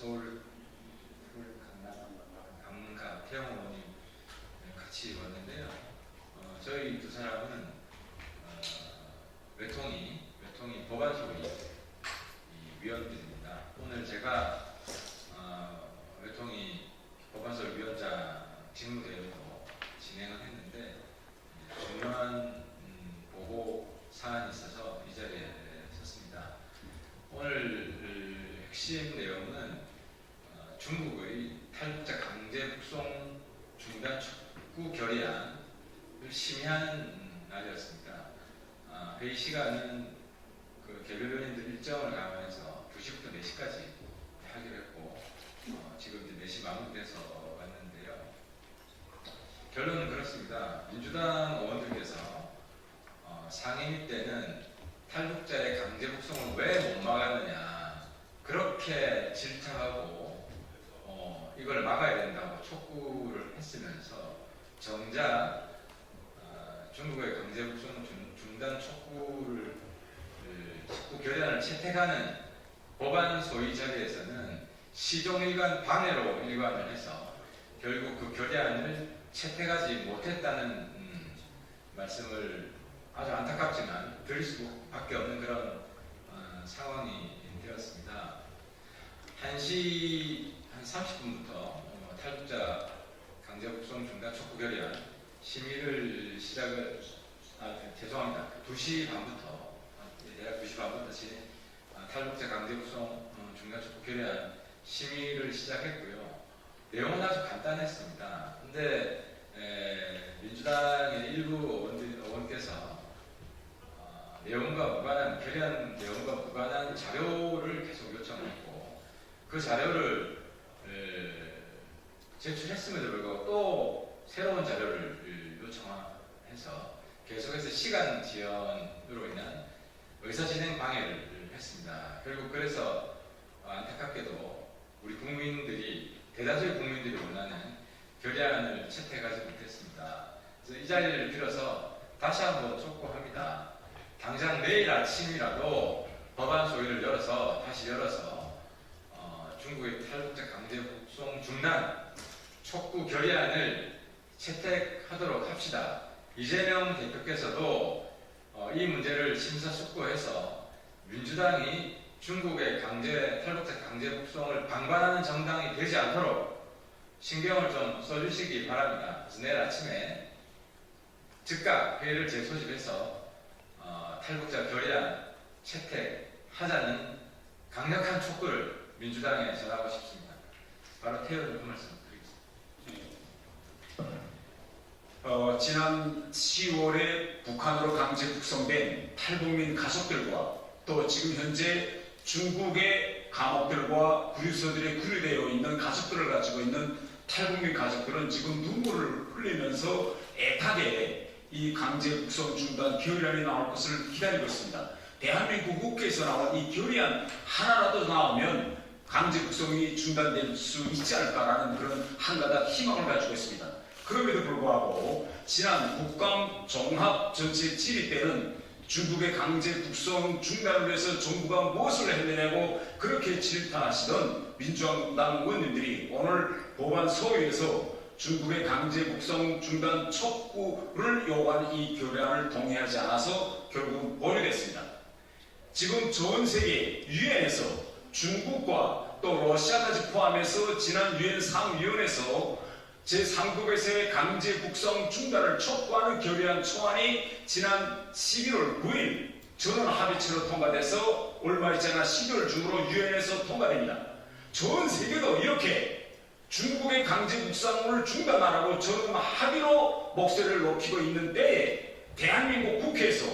서울 서울 강남 강문가 태영 어머님 같이 왔는데요. 어, 저희 두 사람은 어, 외통이 외통이 법안 소위 이 위원들입니다. 오늘 제가 어, 외통이 법안 소위 위원장 직무대회도 진행을 했는데 이 중요한 음, 보고 사안이 있어서 이 자리에 섰습니다. 오늘 그 핵심 내용은 어, 중국의 탈북자 강제 북송 중단 촉구 결의안을 심의하는 음, 날이었습니다. 아, 회의 시간은 그 개별 의원님들 일정을 감안해서 2시부터 4시까지 하기로 했고 어, 지금 이제 4시 마무리돼서 왔는데요. 결론은 그렇습니다. 민주당 의원들께서 어, 상임위 때는 탈북자의 강제 북송을 왜 못 막았느냐 그렇게 질타하고 어, 이걸 막아야 된다고 촉구를 했으면서 정작 어, 중국의 강제 북송 중- 중단 촉구를 그 촉구 결의안을 채택하는 법안 소위 자리에서는 시종일관 방해로 일관을 해서 결국 그 결의안을 채택하지 못했다는 음, 말씀을 아주 안타깝지만 드릴 수밖에 없는 그런 어, 상황이 되었습니다. 1시 한 30분부터 어, 탈북자 강제 북송 중단 촉구 결의안 심의를 시작을 아 죄송합니다. 2시 반부터 어, 대략 2시 반부터 시, 아, 탈북자 강제 북송 어, 중단 촉구 결의안 심의를 시작했고요. 내용은 아주 간단했습니다. 근데 에, 민주당의 일부 의원께서 어, 내용과 무관한 결의안 내용과 무관한 자료를 계속 요청했고 그 자료를 에, 제출했음에도 불구하고 또 새로운 자료를 요청해서 계속해서 시간 지연으로 인한 의사 진행 방해를 했습니다. 결국 그래서 어, 안타깝게도 우리 국민들이 대다수의 국민들이 원하는 결의안을 채택하지 못했습니다. 그래서 이 자리를 빌어서 다시 한번 촉구합니다. 당장 내일 아침이라도 법안 소위를 열어서 다시 열어서 어, 중국의 탈북자 강제 북송 중단 촉구 결의안을 채택하도록 합시다. 이재명 대표께서도 어, 이 문제를 심사숙고해서 민주당이 중국의 강제 탈북자 강제 북송을 방관하는 정당이 되지 않도록 신경을 좀 써주시기 바랍니다. 그래서 내일 아침에 즉각 회의를 재소집해서 어, 탈북자 결의안 채택하자는 강력한 촉구를 민주당에 전하고 싶습니다. 바로 태우는 그 말씀 드리겠습니다. 어, 지난 10월에 북한으로 강제 북송된 탈북민 가족들과 또 지금 현재 중국의 감옥들과 구유소들에 구류되어 있는 가족들을 가지고 있는 탈북민 가족들은 지금 눈물을 흘리면서 애타게 이 강제 북송 중단 결의안이 나올 것을 기다리고 있습니다. 대한민국 국회에서 나온 이 결의안 하나라도 나오면 강제 북송이 중단될 수 있지 않을까라는 그런 한가닥 희망을 가지고 있습니다. 그럼에도 불구하고 지난 국감 종합 전체 질의 때는 중국의 강제 북송 중단을 위해서 정부가 무엇을 했느냐고 그렇게 질타하시던 민주당 의원님들이 오늘 법안 소위에서 중국의 강제 북송 중단 촉구를 요구한 이 결의안을 동의하지 않아서 결국 보류됐습니다. 지금 전 세계 유엔에서 중국과 또 러시아까지 포함해서 지난 유엔 상위원회에서 제3국에서의 강제 북송 중단을 촉구하는 결의안 초안이 지난 11월 9일 전원 합의체로 통과돼서 얼마 있잖아 12월 중으로 유엔에서 통과됩니다. 전 세계도 이렇게 중국의 강제 북송을 중단하라고 전원 합의로 목소리를 높이고 있는 때에 대한민국 국회에서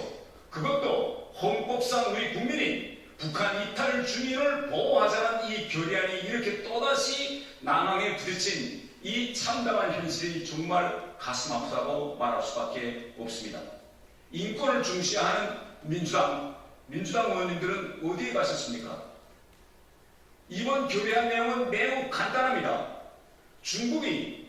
그것도 헌법상 우리 국민이 북한 이탈 주민을 보호하자는 이 결의안이 이렇게 또다시 난항에 부딪힌 이 참담한 현실이 정말 가슴 아프다고 말할 수밖에 없습니다. 인권을 중시하는 민주당, 민주당 의원님들은 어디에 가셨습니까? 이번 결의안 내용은 매우 간단합니다. 중국이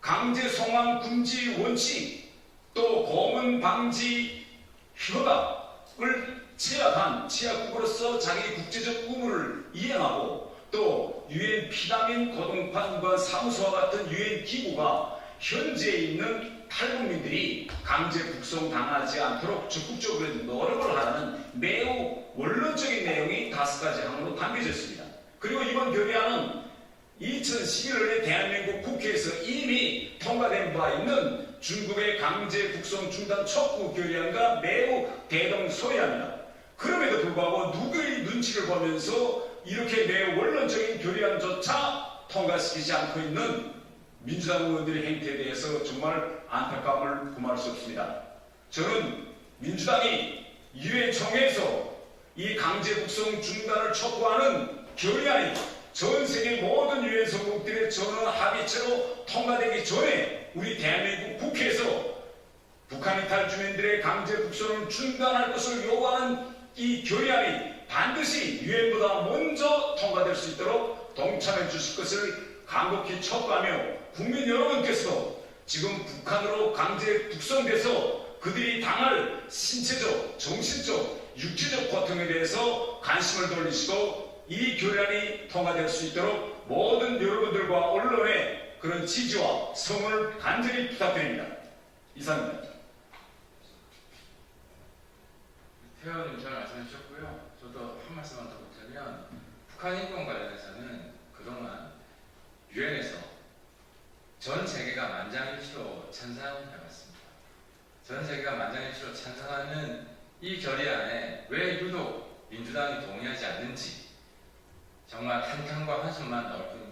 강제 송환 금지 원칙, 또 고문 방지 협약을 취약한 취약국으로서 자기 국제적 의무를 이행하고 또또 유엔 피난민 고동판과 사무소와 같은 유엔 기구가 현재 있는 탈북민들이 강제 북송 당하지 않도록 적극적으로 노력을 하라는 매우 원론적인 내용이 다섯 가지 항으로 담겨져 있습니다. 그리고 이번 결의안은 2011년에 대한민국 국회에서 이미 통과된 바 있는 중국의 강제 북송 중단 촉구 결의안과 매우 대동소이합니다. 그럼에도 불구하고 누구의 눈치를 보면서 이렇게 매우 원론적인 결의안조차 통과시키지 않고 있는 민주당 의원들의 행태에 대해서 정말 안타까움을 금할 수 없습니다. 저는 민주당이 유엔 총회에서 이 강제 북송 중단을 촉구하는 결의안이 전 세계 모든 유엔 성국들의 전원 합의체로 통과되기 전에 우리 대한민국 국회에서 북한 이탈 주민들의 강제 북송을 중단할 것을 요구하는 이 결의안이 반드시 유엔보다 먼저 통과될 수 있도록 동참해 주실 것을 간곡히 촉구하며 국민 여러분께서도 지금 북한으로 강제 북송돼서 그들이 당할 신체적, 정신적, 육체적 고통에 대해서 관심을 돌리시고 이 결의안이 통과될 수 있도록 모든 여러분들과 언론의 그런 지지와 성원을 간절히 부탁드립니다. 이상입니다. 태원님 잘 말씀해 주셨고요. 저도 한 말씀만 더 보자면 북한 인권 관련해서는 그동안 유엔에서 전 세계가 만장일치로 찬성해왔습니다. 전 세계가 만장일치로 찬성하는 이 결의안에 왜 유독 민주당이 동의하지 않는지 정말 한탄과 한숨만 나올 뿐입니다.